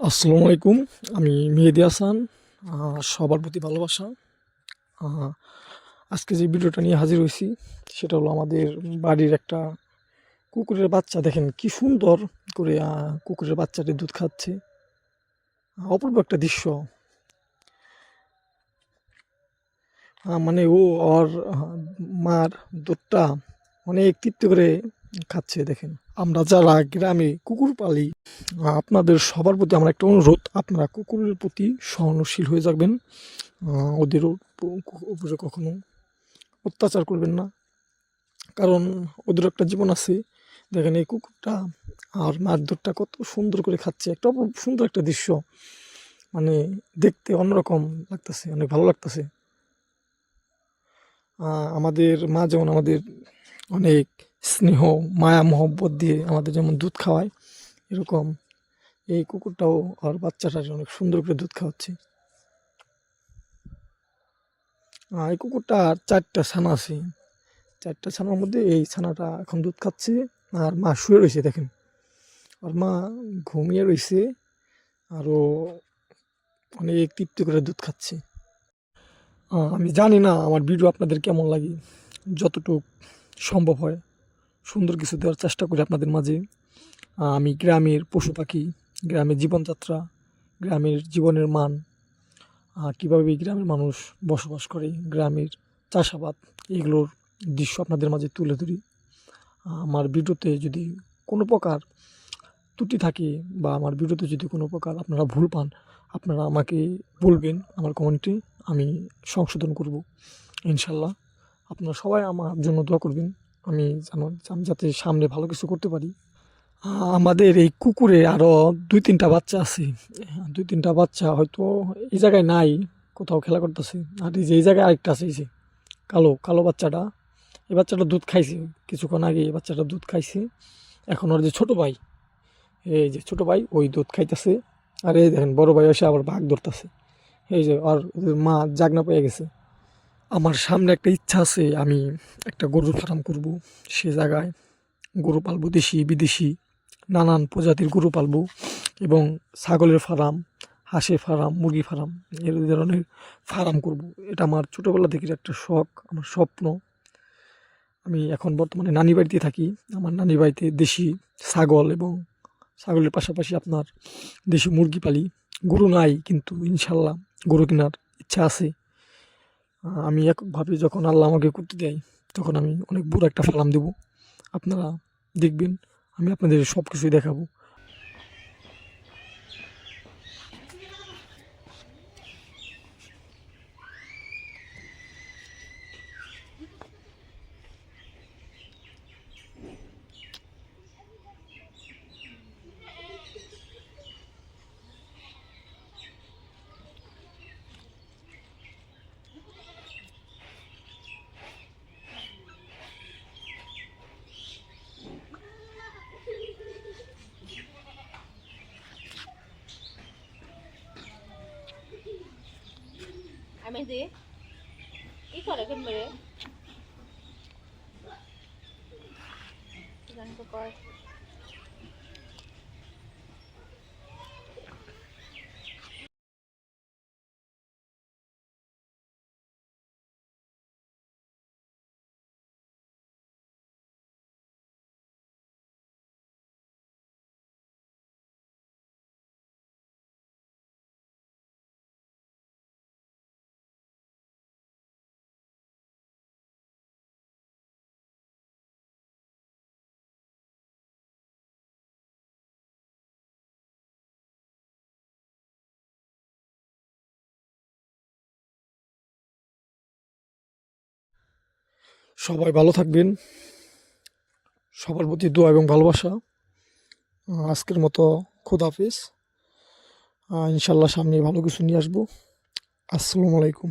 আসসালামু আলাইকুম। আমি মেহেদি হাসান সবার প্রতি ভালোবাসা। আজকে যে ভিডিওটা নিয়ে হাজির হয়েছি সেটা হলো আমাদের বাড়ির একটা কুকুরের বাচ্চা। দেখেন কি সুন্দর করে কুকুরের বাচ্চাটি দুধ খাচ্ছে। অপূর্ব একটা দৃশ্য। মানে ও আহ, মার দুধটা অনেক তৃপ্তি করে খাচ্ছে দেখেন। আমরা যারা গ্রামে কুকুর পালি আপনাদের সবার প্রতি আমার একটা অনুরোধ আপনারা কুকুরের প্রতি সহনশীল হয়ে যাবেন। আহ, ওদের উপরে কখনো অত্যাচার করবেন না। কারণ ওদের একটা জীবন আছে দেখেন এই কুকুরটা আর মারধরটা কত সুন্দর করে খাচ্ছে একটা সুন্দর একটা দৃশ্য। মানে দেখতে অন্যরকম লাগতেছে অনেক ভালো লাগতেছে। আমাদের মা যেমন আমাদের অনেক স্নেহ মায়া মহব্বত দিয়ে আমাদের যেমন দুধ খাওয়ায় এরকম এই কুকুরটাও আর বাচ্চাটা অনেক সুন্দর করে দুধ খাওয়াচ্ছে। আহ, এই কুকুরটার চারটা ছানা আছে। চারটা ছানার মধ্যে এই ছানাটা এখন দুধ খাচ্ছে আর মা শুয়ে রয়েছে দেখেন। আর মা ঘুমিয়ে রয়েছে আরও অনেক তৃপ্তি করে দুধ খাচ্ছে। আমি জানি না আমার ভিডিও আপনাদের কেমন লাগে যতটুক সম্ভব হয়। সুন্দর কিছু দেওয়ার চেষ্টা করি আপনাদের মাঝে। আমি গ্রামের পশু পাখি, গ্রামের জীবনযাত্রা, গ্রামের জীবনের মান কীভাবে গ্রামের মানুষ বসবাস করে, গ্রামের চাষাবাদ, এগুলোর দৃশ্য আপনাদের মাঝে তুলে ধরি। আমার ভিডিওতে যদি কোনো প্রকার ত্রুটি থাকে বা আমার ভিডিওতে যদি কোনো প্রকার আপনারা ভুল পান, আপনারা আমাকে বলবেন আমার কমেন্টে, আমি সংশোধন করব, ইনশাল্লাহ। আপনারা সবাই আমার জন্য দোয়া করবেন। আমি যেন আমি যাতে সামনে ভালো কিছু করতে পারি। আমাদের এই কুকুরে আরও দুই তিনটা বাচ্চা আছে। দুই তিনটা বাচ্চা হয়তো এই জায়গায় নাই, কোথাও খেলা করতেছে। আর এই যে এই জায়গায় আরেকটা আছে, এই যে কালো কালো বাচ্চাটা। এই বাচ্চাটা দুধ খাইছে। কিছুক্ষণ আগে এই বাচ্চাটা দুধ খাইছে। এখন ওর যে ছোটো ভাই, এই যে ছোটো ভাই, ওই দুধ খাইতেছে। আর এই দেখেন, বড় ভাই এসে আবার ভাগ ধরতেছে। এই যে, আর মা জাগনা পেয়ে গেছে। আমার সামনে একটা ইচ্ছা আছে, আমি একটা গরুর ফার্ম করব। সে জায়গায় গরু পালবো, দেশি, বিদেশি, নানান প্রজাতির গরু পালবো এবং ছাগলের ফার্ম, হাঁসের ফার্ম মুরগি ফার্ম, এর ধরনের ফার্ম করব। এটা আমার ছোটোবেলা থেকে একটা শখ, আমার স্বপ্ন। আমি এখন বর্তমানে নানি বাড়িতে থাকি। আমার নানি বাড়িতে দেশি ছাগল এবং ছাগলের পাশাপাশি আপনার দেশি মুরগি পালি। গরু নাই কিন্তু ইনশাল্লাহ গরু কেনার ইচ্ছা আছে। আমি একভাবে যখন আল্লাহ আমাকে করতে দেয়, তখন আমি অনেক বড় একটা সালাম দেব। আপনারা দেখবেন, আমি আপনাদের সব কিছুই দেখাবো। দি। কি করে কেন মেরে জানি কর। সবাই ভালো থাকবেন। সবার প্রতি দোয়া এবং ভালোবাসা। আজকের মতো খোদাফিজ ইনশাল্লাহ সামনে ভালো কিছু নিয়ে আসব। আসসালামু আলাইকুম।